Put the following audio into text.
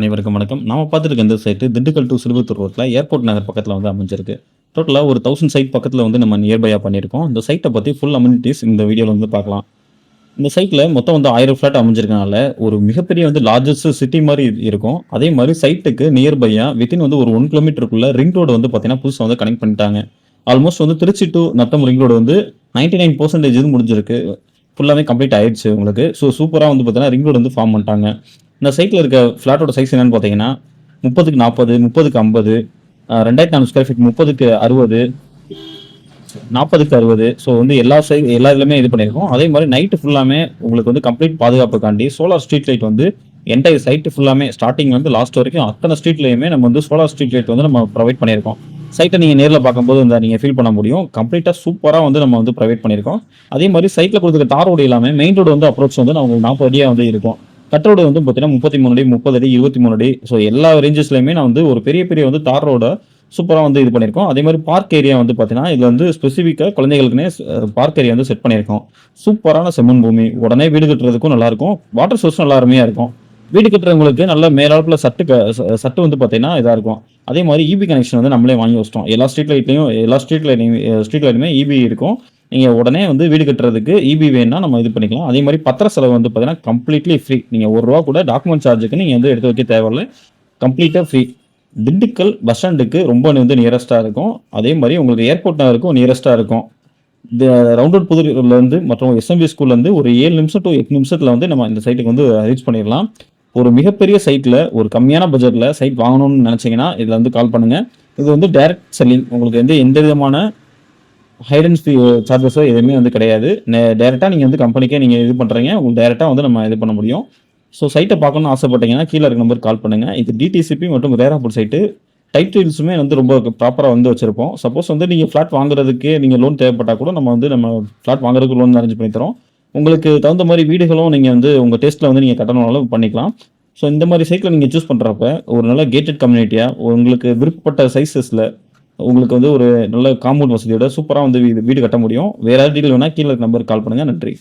அனைவருக்கும் வணக்கம். நாம பார்த்துருக்க இந்த சைட்டு திண்டுக்கல் டு சிலுவத்தூர் ரோட்டில் ஏர்போர்ட் நகர் பக்கத்தில் வந்து அமைஞ்சிருக்கு. டோட்டலாக ஒரு தௌசண்ட் சைட் பக்கத்தில் வந்து நம்ம நியர்பையாக பண்ணியிருக்கோம். இந்த சைட்டை பற்றி ஃபுல் அம்யூனிட்டிஸ் இந்த வீடியோவில் வந்து பார்க்கலாம். இந்த சைட்டில் மொத்தம் வந்து ஆயிரம் ஃப்ளாட் அமைஞ்சிருக்கனால ஒரு மிகப்பெரிய வந்து லார்ஜஸ்ட் சிட்டி மாதிரி இருக்கும். அதே மாதிரி சைட்டுக்கு நியர்பையாக வித்தின் வந்து ஒரு ஒன் கிலோமீட்டருக்குள்ள ரிங் ரோடு வந்து பார்த்தீங்கன்னா புதுசாக வந்து கனெக்ட் பண்ணிட்டாங்க. ஆல்மோஸ்ட் வந்து Trichy to Natham ring road வந்து நைன்டி நைன் பர்சன்டேஜ் இது முடிஞ்சிருக்கு. ஃபுல்லாகவே கம்ப்ளீட் ஆயிடுச்சு உங்களுக்கு. ஸோ சூப்பராக வந்து பார்த்தீங்கன்னா ரிங் ரோடு வந்து ஃபார்ம் பண்ணிட்டாங்க. இந்த சைட்டில் இருக்க ஃப்ளாட்டோட சைஸ் என்னன்னு பார்த்தீங்கன்னா முப்பதுக்கு நாற்பது முப்பதுக்கு ஐம்பது ரெண்டாயிரத்தி நானூறு ஸ்கொயர் ஃபீட் முப்பதுக்கு அறுபது நாற்பதுக்கு அறுபது. ஸோ வந்து எல்லா சை எல்லா இதுலையுமே இது பண்ணியிருக்கோம். அதே மாதிரி நைட்டு ஃபுல்லாமே உங்களுக்கு வந்து கம்ப்ளீட் பாதுகாப்புக்காண்டி சோலார் ஸ்ட்ரீட் லைட் வந்து என்டையர் சைட்டு ஃபுல்லாமே ஸ்டார்டிங் வந்து லாஸ்ட் வரைக்கும் அத்தனை ஸ்ட்ரீட்லையுமே நம்ம வந்து சோலார் ஸ்ட்ரீட் லைட் வந்து நம்ம ப்ரொவைட் பண்ணியிருக்கோம். சைட்டை நீங்கள் நேரில் பார்க்கும்போது இந்த நீங்கள் ஃபீல் பண்ண முடியும். கம்ப்ளீட்டாக சூப்பராக வந்து நம்ம வந்து ப்ரொவைட் பண்ணியிருக்கோம். அதே மாதிரி சைட்டில் கொடுத்துருக்க தார் ரோடு இல்லாமல் மெயின் ரோடு வந்து அப்ரோச் வந்து உங்களுக்கு நாற்பது அடியாக வந்து இருக்கும். கட்டரோடு வந்து பார்த்தீங்கன்னா முப்பத்தி மூணு அடி முப்பது அடி இருபத்தி மூணு அடி. ஸோ எல்லா ரேஞ்சஸ்லையுமே நான் வந்து ஒரு பெரிய பெரிய வந்து தார் ரோட சூப்பராக வந்து இது பண்ணியிருக்கோம் அதே மாதிரி பார்க் ஏரியா வந்து பார்த்தீங்கன்னா இது வந்து ஸ்பெசிஃபிக்காக குழந்தைகளுக்குனே பார்க் ஏரியா வந்து செட் பண்ணியிருக்கோம் சூப்பரான செம்மன் பூமி. உடனே வீடு கட்டுறதுக்கும் நல்லாயிருக்கும் வாட்டர் சோர்ஸ் நல்லா அருமையாக இருக்கும். வீடு கட்டுறவங்களுக்கு நல்ல மேலாப்பில் சட்டு ச- சட்டு வந்து பார்த்தீங்கன்னா இதாக இருக்கும். அதே மாதிரி இபி கனெக்ஷன் வந்து நம்மளே வாங்கி வச்சிட்டோம். எல்லா ஸ்ட்ரீட் லைட்லையும் எல்லா ஸ்ட்ரீட் லைட்லையும் ஸ்ட்ரீட் லைட்லையுமே இபி இருக்கும். நீங்கள் உடனே வந்து வீடு கட்டுறதுக்கு இபி வேணும்னா நம்ம இது பண்ணிக்கலாம். அதே மாதிரி பத்திர செலவு வந்து பார்த்தீங்கன்னா கம்ப்ளீட்லி ஃப்ரீ நீங்கள் ஒரு ரூபா கூட டாக்குமெண்ட் சார்ஜுக்கு நீங்கள் வந்து எடுத்து வைக்க தேவையில்லை. கம்ப்ளீட்டாக ஃப்ரீ திண்டுக்கல் பஸ் ஸ்டாண்டுக்கு ரொம்ப வந்து நியரஸ்ட்டாக இருக்கும். அதே மாதிரி உங்களுக்கு ஏர்போர்ட் நகருக்கும் நியரஸ்ட்டாக இருக்கும். இந்த ரவுண்டட் புதுலேருந்து மற்றும் எஸ்எம்பி ஸ்கூல்லேருந்து ஒரு ஏழு நிமிஷம் டு எட்டு நிமிஷத்தில் வந்து நம்ம இந்த சைட்டுக்கு வந்து ரீச் பண்ணிடலாம். ஒரு மிகப்பெரிய சைட்டில் ஒரு கம்மியான பட்ஜெட்டில் சைட் வாங்கணும்னு நினச்சிங்கன்னா இதில் வந்து கால் பண்ணுங்கள் இது வந்து டைரக்ட் செல்லிங் உங்களுக்கு வந்து எந்த விதமான ஹைடன்ஸ் சார்ஜஸோ uh, எதுவுமே வந்து கிடையாது. டேரெக்டாக நீங்கள் வந்து கம்பெனிக்கே நீங்கள் இது பண்ணுறீங்க உங்களுக்கு டேரெக்டாக வந்து நம்ம இது பண்ண முடியும். ஸோ சைட்டை பார்க்கணும்னு ஆசைப்பட்டீங்கன்னா கீழே இருக்க நம்பர் கால் பண்ணுங்கள் இது டிடிசிபி மற்றும் ரேராபுல் சைட்டு டைட்டில்ஸுமே வந்து ரொம்ப ப்ராப்பராக வந்து வச்சுருப்போம். சப்போஸ் வந்து நீங்கள் ஃப்ளாட் வாங்குறதுக்கு நீங்கள் லோன் தேவைப்பட்டால் கூட நம்ம வந்து நம்ம ஃப்ளாட் வாங்குறதுக்கு லோன் அரேஞ்ச் பண்ணி தரோம். உங்களுக்கு தகுந்த மாதிரி வீடுகளும் நீங்கள் வந்து உங்கள் டேஸ்ட்டில் வந்து நீங்கள் கட்டணும்னாலும் பண்ணிக்கலாம். ஸோ இந்த மாதிரி சைக்கிளை நீங்கள் சூஸ் பண்ணுறப்ப ஒரு நல்ல கேட்டட் கம்யூனிட்டியாக உங்களுக்கு விருப்பப்பட்ட சைஸஸில் உங்களுக்கு வந்து ஒரு நல்ல காம்பவுண்ட் வசதியோட சூப்பராக வந்து வீடு வீடு கட்ட முடியும். வேறு டீட்டெயில் வேணால் கீழே நம்பருக்கு கால் பண்ணுங்கள் நன்றி.